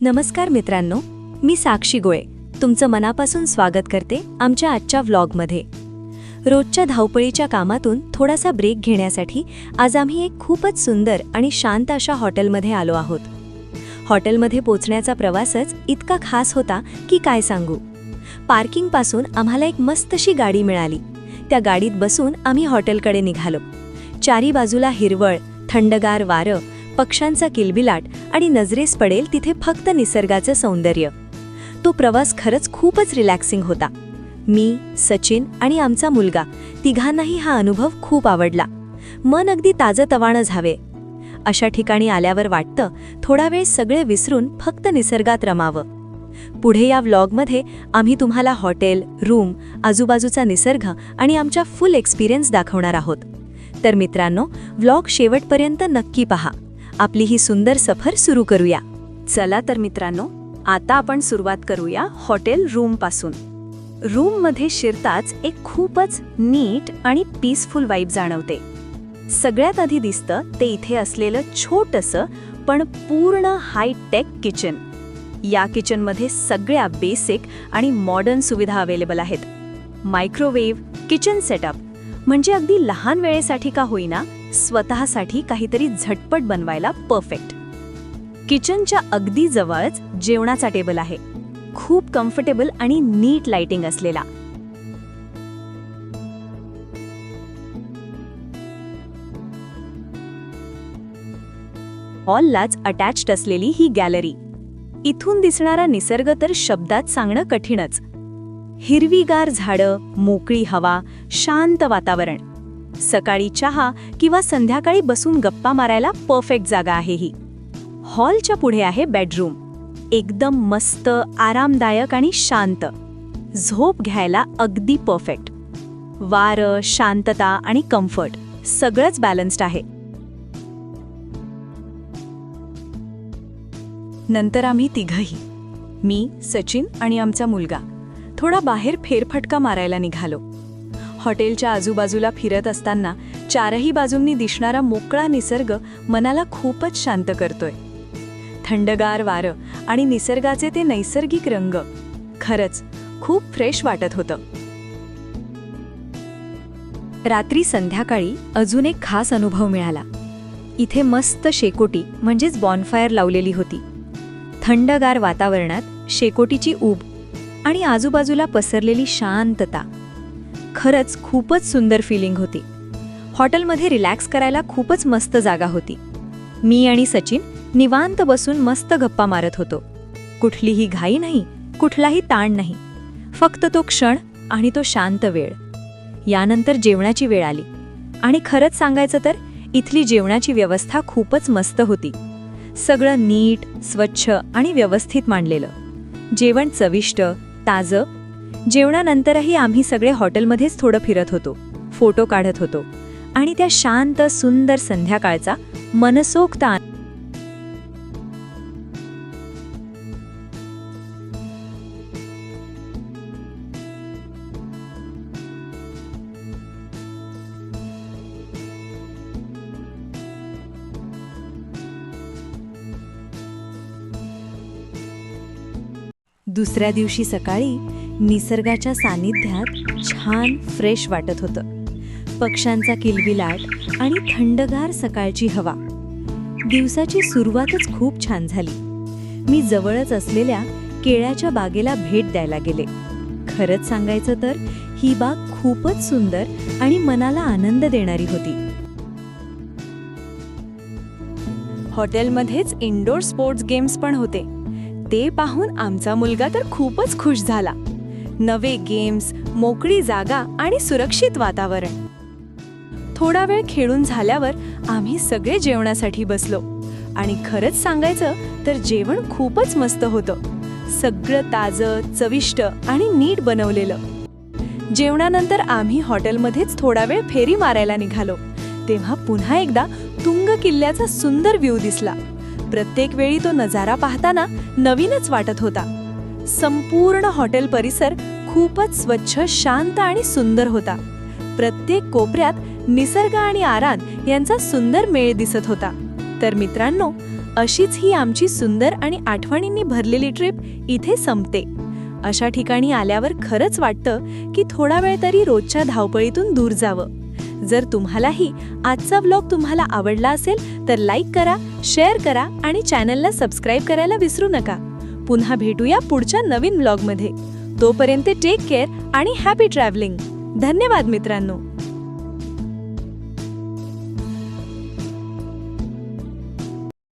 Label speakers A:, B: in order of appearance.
A: नमस्कार मित्रांनो मी साक्षी गोळे. तुमचं मनापासून स्वागत करते आमच्या आजच्या व्लॉगमध्ये. रोजच्या धावपळीच्या कामातून थोडासा ब्रेक घेण्यासाठी आज आम्ही एक खूपच सुंदर आणि शांत अशा हॉटेलमध्ये आलो आहोत. हॉटेलमध्ये पोचण्याचा प्रवासच इतका खास होता की काय सांगू. पार्किंगपासून आम्हाला एक मस्तशी गाडी मिळाली. त्या गाडीत बसून आम्ही हॉटेलकडे निघालो. चारी बाजूला हिरवळ थंडगार वारं पक्ष्यांचा किलबिलाट आणि नजरेस पडेल तिथे फक्त निसर्गाचं सौंदर्य. तो प्रवास खरंच खूपच रिलॅक्सिंग होता. मी सचिन आणि आमचा मुलगा तिघांनाही हा अनुभव खूप आवडला. मन अगदी ताजंतवाणं झावे. अशा ठिकाणी आल्यावर वाटतं थोडा वेळ सगळे विसरून फक्त निसर्गात रमावं. पुढे या व्लॉगमध्ये आम्ही तुम्हाला हॉटेल रूम आजूबाजूचा निसर्ग आणि आमच्या फुल एक्सपिरियन्स दाखवणार आहोत. तर मित्रांनो व्लॉग शेवटपर्यंत नक्की पहा. आपली ही सुंदर सफर सुरू करूया. चला तर मित्रांनो आता आपण सुरुवात करूया हॉटेल रूमपासून रूममध्ये शिरताच एक खूपच नीट आणि पीसफुल वाईब जाणवते. सगळ्यात आधी दिसतं ते इथे असलेलं छोटंसं पण पूर्ण हायटेक किचन या किचनमध्ये सगळ्या बेसिक आणि मॉडर्न सुविधा अवेलेबल आहेत. मायक्रोवेव्ह किचन सेटअप म्हणजे अगदी लहान वेळेसाठी का होईना स्वतःसाठी काहीतरी झटपट बनवायला परफेक्ट किचनच्या अगदी जवळच जेवणाचा टेबल आहे. खूप कम्फर्टेबल आणि नीट लाइटिंग असलेला. हॉललाच अटॅच्ड असलेली ही गॅलरी इथून दिसणारा निसर्ग तर शब्दात सांगणं कठीणच. हिरवीगार झाडं मोकळी हवा शांत वातावरण. सकाळी चहा किंवा संध्याकाळी बसून गप्पा मारायला परफेक्ट जागा आहे ही. हॉलच्या पुढे आहे बेडरूम एकदम मस्त आरामदायक आणि शांत. झोप घ्यायला अगदी परफेक्ट वारं शांतता आणि कम्फर्ट सगळंच बॅलन्स्ड आहे. नंतर आम्ही तिघही. मी सचिन आणि आमचा मुलगा. थोडा बाहेर फेरफटका मारायला निघालो. हॉटेलच्या आजूबाजूला फिरत असताना चारही बाजूंनी दिसणारा मोकळा निसर्ग मनाला खूपच शांत करतोय. थंडगार वारं आणि निसर्गाचे ते नैसर्गिक रंग खरंच खूप फ्रेश वाटत होतं. रात्री संध्याकाळी अजून एक खास अनुभव मिळाला. इथे मस्त शेकोटी म्हणजेच बॉनफायर लावलेली होती. थंडगार वातावरणात शेकोटीची ऊब आणि आजूबाजूला पसरलेली शांतता खरंच खूपच सुंदर फिलिंग होती. हॉटेलमध्ये रिलॅक्स करायला खूपच मस्त जागा होती. मी आणि सचिन निवांत बसून मस्त गप्पा मारत होतो. कुठलीही घाई नाही कुठलाही ताण नाही. फक्त तो क्षण आणि तो शांत वेळ. यानंतर जेवणाची वेळ आली. आणि खरंच सांगायचं तर इथली जेवणाची व्यवस्था खूपच मस्त होती. सगळं नीट स्वच्छ आणि व्यवस्थित मांडलेलं. जेवण चविष्ट ताजं जेवणानंतरही आम्ही सगळे हॉटेलमध्येच थोडं फिरत होतो. फोटो काढत होतो. आणि त्या शांत सुंदर संध्याकाळचा मनसोक्त दुसऱ्या दिवशी सकाळी निसर्गाच्या सानिध्यात छान फ्रेश वाटत होतं. पक्ष्यांचा किलबिलाट आणि थंडगार सकाळची हवा. दिवसाची सुरुवातच खूप छान झाली. मी जवळच असलेल्या केळ्याच्या बागेला भेट द्यायला गेले. खरंच सांगायचं तर ही बाग खूपच सुंदर आणि मनाला आनंद देणारी होती. हॉटेलमध्येच इनडोर स्पोर्ट्स गेम्स पण होते. ते पाहून आमचा मुलगा तर खूपच खुश झाला. नवे गेम्स मोकळी जागा आणि सुरक्षित वातावरण. थोडा वेळ खेळून झाल्यावर आम्ही सगळे जेवणासाठी बसलो. आणि खरंच सांगायचं तर जेवण खूपच मस्त होतं. सगळं ताजं चविष्ट आणि नीट बनवलेलं. जेवणानंतर आम्ही हॉटेलमध्येच थोडा वेळ फेरी मारायला निघालो. तेव्हा पुन्हा एकदा तुंग किल्ल्याचा सुंदर व्ह्यू दिसला. प्रत्येक वेळी तो नजारा पाहताना नवीनच वाटत होता. संपूर्ण हॉटेल परिसर खूपच स्वच्छ शांत आणि सुंदर होता. प्रत्येक कोपऱ्यात निसर्ग आणि आराध यांचा सुंदर मेळ दिसत होता. तर मित्रांनो
B: अशीच ही आमची सुंदर आणि आठवणींनी भरलेली ट्रिप इथे संपते. अशा ठिकाणी आल्यावर खरंच वाटतं की थोडा वेळ तरी रोजच्या धावपळीतून दूर जावं. जर तुम्हालाही आजचा ब्लॉग तुम्हाला आवडला असेल तर लाईक करा शेअर करा आणि चॅनलला सबस्क्राईब करायला विसरू नका. पुन्हा भेटूया पुढच्या नवीन ब्लॉगमध्ये तोपर्यंत टेक केअर आणि हॅपी ट्रॅव्हलिंग धन्यवाद मित्रांनो.